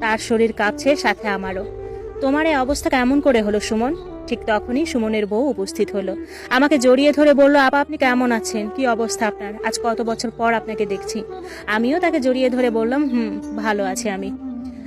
তার শরীর কাঁপছে সাথে আমারও। তোমার এই অবস্থা কেমন করে হলো সুমন? ঠিক তখনই সুমনের বউ উপস্থিত হলো। আমাকে জড়িয়ে ধরে বলল, আপা, আপনি কেমন আছেন? কি অবস্থা আপনার? আজ কত বছর পর আপনাকে দেখছি। আমিও তাকে জড়িয়ে ধরে বললাম, হুম, ভালো আছি আমি।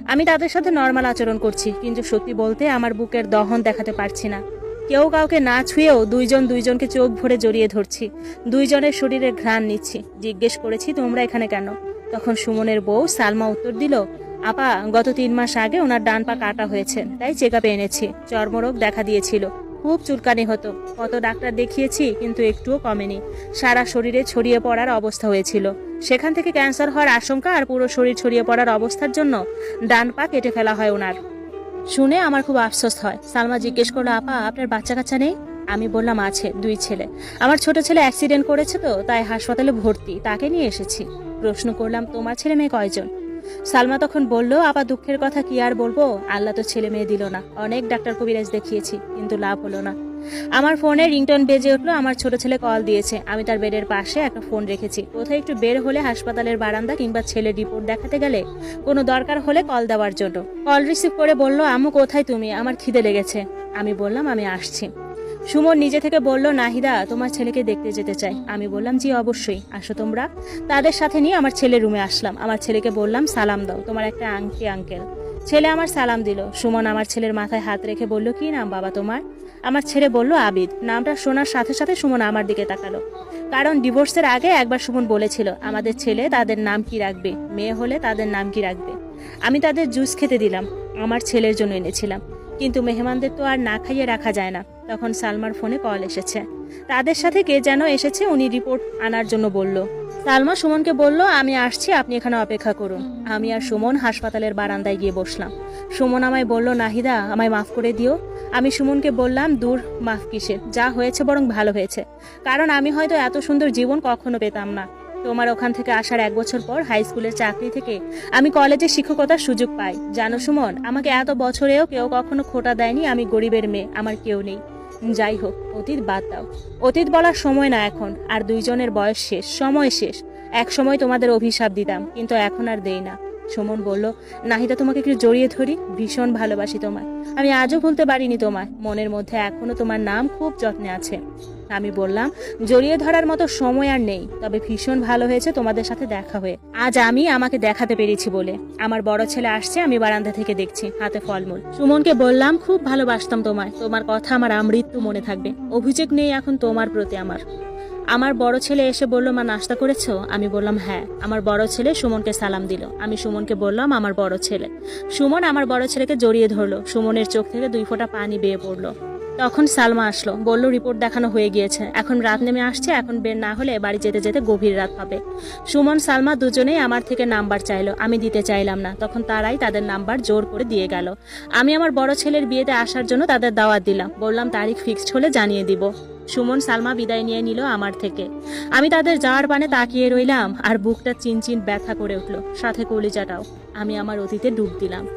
আমি তাদের সাথে নর্মাল আচরণ করছি, কিন্তু সত্যি বলতে আমার বুকের দহন দেখাতে পারছি না। কেউ কাউকে না ছুঁয়েও দুইজন দুইজনকে চোখ ভরে জড়িয়ে ধরছি। দুইজনের শরীরে ঘ্রাণ নিচ্ছি। জিজ্ঞেস করেছি, তোমরা এখানে কেন? তখন সুমনের বউ সালমা উত্তর দিল আপা, গত তিন মাস আগে ওনার ডান পা কাটা হয়েছে, তাই চেক আপে এনেছি। চর্মরোগ দেখা দিয়েছিল। খুব চুলকানি হতো। কত ডাক্তার দেখিয়েছি, কিন্তু একটুও কমেনি। সারা শরীরে ছড়িয়ে পড়ার অবস্থা হয়েছিল। সেখান থেকে ক্যান্সার হওয়ার আশঙ্কা আর পুরো শরীর ছড়িয়ে পড়ার অবস্থার জন্য ডান পা কেটে ফেলা হয় ওনার। শুনে আমার খুব আফসোস হয়। সালমা জিজ্ঞেস করল, আপা, আপনার বাচ্চা কাচ্চা নেই? আমি বললাম, আছে, দুই ছেলে। আমার ছোট ছেলে অ্যাক্সিডেন্ট করেছে তো, তাই হাসপাতালে ভর্তি, তাকে নিয়ে এসেছি। প্রশ্ন করলাম, তোমার ছেলে মেয়ে কয়জন? সালমা তখন বলল আবার দুঃখের কথা কি আর বলব? আল্লাহ তো ছেলে মেয়ে দিল না। অনেক ডাক্তার কবিরাজ দেখিয়েছি, কিন্তু লাভ হলো না। আমার ফোনে রিংটোন বেজে উঠল, আমার ছোট ছেলে কল দিয়েছে। আমি তার বেডের পাশে একটা ফোন রেখেছি। কোথায় একটু বের হলে হাসপাতালের বারান্দা কিংবা ছেলে রিপোর্ট দেখাতে গেলে কোনো দরকার হলে কল দেওয়ার জন্য। কল রিসিভ করে বলল আমু কোথায় তুমি? আমার খিদে লেগেছে। আমি বললাম, আমি আসছি। সুমন নিজে থেকে বলল, নাহিদা, তোমার ছেলেকে দেখতে যেতে চাই। আমি বললাম, জি, অবশ্যই। আসো তোমরা। তাদের সাথে নিয়ে আমার ছেলে রুমে আসলাম। আমার ছেলেকে বললাম, সালাম দাও, তোমার একটা আংটি, আঙ্কেল। ছেলে আমার সালাম দিল। সুমন আমার ছেলের মাথায় হাত রেখে বলল, কি নাম বাবা তোমার? আমার ছেলে বলল, আবিদ। নামটা শোনার সাথে সাথে সুমন আমার দিকে তাকালো। কারণ ডিভোর্সের আগে একবার সুমন বলেছিল, আমাদের ছেলে তাদের নাম কি রাখবে? মেয়ে হলে তাদের নাম কি রাখবে? আমি তাদের জুস খেতে দিলাম। আমার ছেলের জন্য এনেছিলাম। কিন্তু মেহমানদের তো আর না খাইয়ে রাখা যায় না। তখন সালমার ফোনে কল এসেছে। তাদের সাথে কে যেন এসেছে উনি রিপোর্ট আনার জন্য বলল। সালমা সুমনকে বলল, আমি আসছি, আপনি এখানে অপেক্ষা করুন। আমি আর সুমন হাসপাতালের বারান্দায় গিয়ে বসলাম। সুমন আমায় বলল, নাহিদা, আমায় মাফ করে দিও। আমি সুমনকে বললাম, দূর, মাফ কিসের? যা হয়েছে বরং ভালো হয়েছে। কারণ আমি হয়তো এত সুন্দর জীবন কখনো পেতাম না। তোমার ওখান থেকে আসার এক বছর পর হাই স্কুলের চাকরি থেকে আমি কলেজে শিক্ষকতার সুযোগ পাই। জানো সুমন, আমাকে এত বছরেও কেউ কখনো খোটা দেয়নি, আমি গরিবের মেয়ে, আমার কেউ নেই। যাই হোক, অতীত বাদ দাও। অতীত বলার সময় না এখন, আর দুইজনের বয়স শেষ, সময় শেষ। এক সময় তোমাদের অভিশাপ দিতাম, কিন্তু এখন আর দেই না। সুমন বলল, নাহিদা, তোমাকে একটু জড়িয়ে ধরি, ভীষণ ভালোবাসি তোমায়। আমি আজও ভুলতে পারিনি তোমায়। মনের মধ্যে এখনও তোমার নাম খুব যত্নে আছে। আমি বললাম, জড়িয়ে ধরার মতো সময় আর নেই, তবে ভীষণ ভালো হয়েছে তোমাদের সাথে দেখা হয়ে। আজ আমি আমাকে দেখাতে পেরেছি বলে। আমার বড় ছেলে আসছে, আমি বারান্দা থেকে দেখছি, হাতে ফলমূল। সুমনকে বললাম, খুব ভালোবাসতাম তোমায়। তোমার কথা আমার আমৃত্যু মনে থাকবে। অভিযোগ নেই এখন তোমার প্রতি আমার। আমার বড় ছেলে এসে বলল, মা, নাস্তা করেছ? আমি বললাম হ্যাঁ। আমার বড় ছেলে সুমনকে সালাম দিল। আমি সুমনকে বললাম, আমার বড় ছেলে। সুমন আমার বড় ছেলেকে জড়িয়ে ধরলো। সুমনের চোখ থেকে দুই ফোঁটা পানি বেয়ে পড়ল। তখন সালমা আসলো। বলল, রিপোর্ট দেখানো হয়ে গিয়েছে। এখন রাত নেমে আসছে, এখন বের না হলে বাড়ি যেতে যেতে গভীর রাত হবে সুমন, সালমা দুজনেই আমার থেকে নাম্বার চাইলো। আমি দিতে চাইলাম না। তখন তারাই তাদের নাম্বার জোর করে দিয়ে গেল। আমি আমার বড় ছেলের বিয়েতে আসার জন্য তাদের দাওয়াত দিলাম। বললাম, তারিখ ফিক্সড হলে জানিয়ে দিব। সুমন, সালমা বিদায় নিয়ে নিল আমার থেকে। আমি তাদের যাওয়ার পানে তাকিয়ে রইলাম আর বুকটা চিনচিন ব্যথা করে উঠল। সাথে কলিজাটাও। আমি আমার অতীতে ডুব দিলাম।